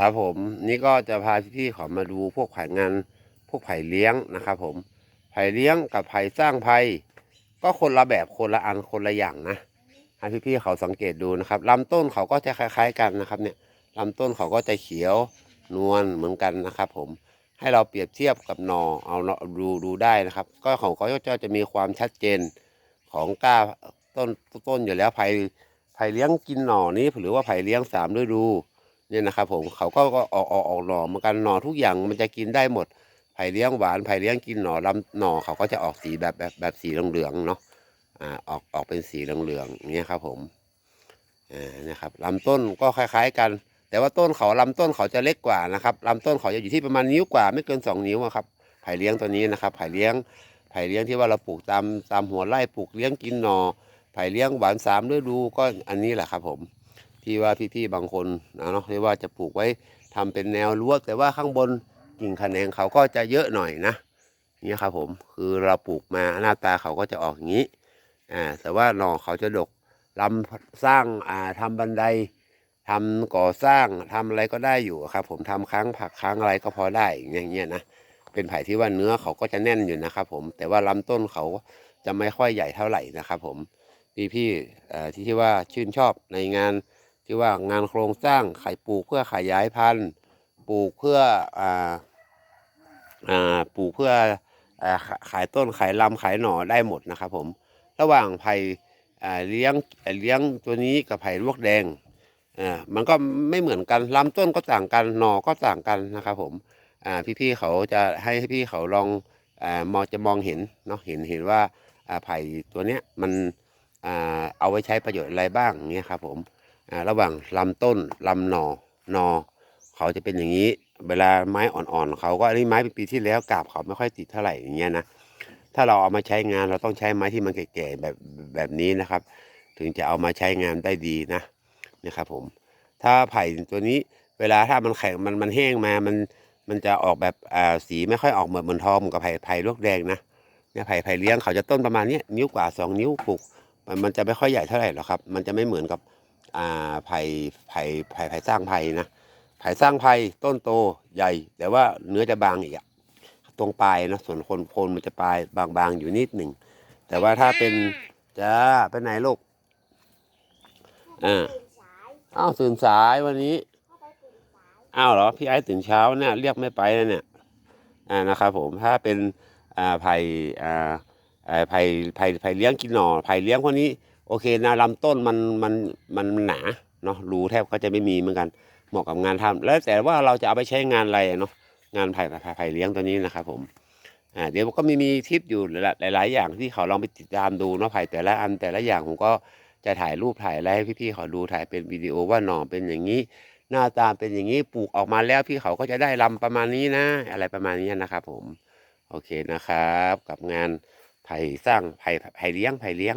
ครับผมนี่ก็จะพาพี่ๆเขอมาดูพวกไผ่งาน พวกไผ่เลี้ยงนะครับผมไผ่เลี้ยงกับไผ่สร้างไผ่ก็คนละแบบคนละอันคนละอย่างนะให้พี่ๆเขาสังเกตดูนะครับลำต้นเขาก็จะคล้าย ๆ กันนะครับเนี่ยลำต้นเขาก็จะเขียวนวลเหมือนกันนะครับ ผมให้เราเปรียบเทียบกับหนอเอาดูดูได้นะครับ ก็ของเขาก็จะมีความชัดเจนของก้าต้นต้นอยู่แล้วไผ่ไผ่เลี้ยงกินหน่อนี้หรือว่าไผ่เลี้ยงสามฤดู เนี่ยนะครับผมเขาก็ก็ออกออกออกหน่อเหมือนกันหน่อทุกอย่างมันจะกินได้หมดไผ่เลี้ยงหวานไผ่เลี้ยงกินหน่อลำหน่อเขาก็จะออกสีแบบแบบแบบสีเหลืองๆเนาะอ่าออกออกเป็นสีเหลืองๆเนี่ยครับผมอ่าเนี่ยครับลำต้นก็คล้าย ๆ กัน แต่ว่าต้นเขาลำต้นเขาจะเล็กกว่านะครับลำต้นเขาจะอยู่ที่ประมาณนิ้วกว่าไม่เกินสองนิ้วครับไผ่เลี้ยงตัวนี้นะครับไผ่เลี้ยงไผ่เลี้ยงที่ว่าเราปลูกตามตามหัวไร่ปลูกเลี้ยงกินหน่อไผ่เลี้ยงหวานสามฤดูก็อันนี้แหละครับผม ที่ว่าพี่ๆบางคนนะเนาะที่ว่าจะปลูกไว้ทำเป็นแนวรั้วแต่ว่าข้างบนกิ่งแขนงเขาก็จะเยอะหน่อยนะนี่ครับผมคือเราปลูกมาหน้าตาเขาก็จะออกอย่างนี้อ่าแต่ว่าหน่อเขาจะดกลำสร้างอ่าทำบันไดทำก่อสร้างทำอะไรก็ได้อยู่ครับ ผมทำค้างผักค้างอะไรก็พอได้อย่างเงี้ยนะเป็นไผ่ที่ว่าเนื้อเขาก็จะแน่นอยู่นะครับผมแต่ว่าลำต้นเขาจะไม่ค่อยใหญ่เท่าไหร่นะครับผมพี่ๆที่ที่ว่าชื่นชอบในงาน ที่ว่างานโครงสร้างไข่ปลูกเพื่อขยายพันธุ์ปลูกเพื่ออ่าอ่าปลูกเพื่ออ่าขายต้นขายลำขายหน่อได้หมดนะครับผมระหว่างไผ่อ่าเลี้ยงเลี้ยงตัวนี้กับไผ่ลวกแดงอ่ามันก็ไม่เหมือนกันลำต้นก็ต่างกันหน่อก็ต่างกันนะครับผมอ่าพี่ๆเขาจะให้พี่เขาลองอ่ามองจะมองเห็นเนาะเห็นเห็นว่าอ่าไผ่ตัวเนี้ยมันอ่าเอาไว้ใช้ประโยชน์อะไรบ้างเงี้ยครับผม ระหว่างลำต้นลำหนอหนอเขาจะเป็นอย่างนี้ เวลาไม้อ่อนๆเขาก็อันนี้ไม้เป็นปีที่แล้วกาบเขาไม่ค่อยติดเท่าไหร่อย่างเงี้ยนะถ้าเราเอามาใช้งานเราต้องใช้ไม้ที่มันแก่ๆแบบแบบนี้นะครับ ถึงจะเอามาใช้งานได้ดีนะนะครับผมถ้าไผ่ตัวนี้เวลาถ้ามันแข็งมันมันแห้งมามันมันจะออกแบบอ่าสีไม่ค่อยออกเหมือนเหมือนทองกับไผ่ไผ่ลวกแดงนะเนี่ยไผ่ไผ่เลี้ยงเขาจะต้นประมาณนี้นิ้วกว่าสองนิ้วปลูกมันมันจะไม่ค่อยใหญ่เท่าไหร่หรอกครับ มันจะไม่เหมือนกับ อ่าไผ่ไผ่ไผ่ไผ่สร้างไผ่นะไผ่สร้างไผ่ต้นโตใหญ่ แต่ว่าเนื้อจะบางอีกอะตรงปลายนะส่วนคนโคนมันจะปลายบางๆอยู่นิดหนึ่งแต่ว่าถ้าเป็นจ้าไปไหนลูกอ่าตื่นสายอ้าวตื่นสายวันนี้เข้าไปตื่นสายอ้าวเหรอพี่ไอ้ตื่นเช้าเนี่ยเรียกไม่ไปเลยเนี่ยอ่านะครับผมถ้าเป็นอ่าไผ่อ่าอ่าไผ่ไผ่ไผ่เลี้ยงกินหน่อไผ่เลี้ยงพวกนี้ โอเคนะลำต้นมันมันมันหนาเนาะรูแทบก็จะไม่มีเหมือนกันเหมาะกับงานทำแล้วแต่ว่าเราจะเอาไปใช้งานอะไรเนาะงานไผ่ไผ่ไผ่เลี้ยงตัวนี้นะครับผมอ่าเดี๋ยวก็มีมีทิปอยู่หลายหลายๆอย่างที่เขาลองไปติดตามดูเนาะไผ่แต่ละอันแต่ละอย่างผมก็จะถ่ายรูปถ่ายอะไรให้พี่ๆเขาดูถ่ายเป็นวิดีโอว่าหน่อเป็นอย่างนี้ หน้าตาเป็นอย่างนี้ปลูกออกมาแล้วพี่เขาก็จะได้ลำประมาณนี้นะ อะไรประมาณนี้นะครับผม โอเคนะครับ กับงานไผ่สร้างไผ่ไผ่เลี้ยงไผ่เลี้ยง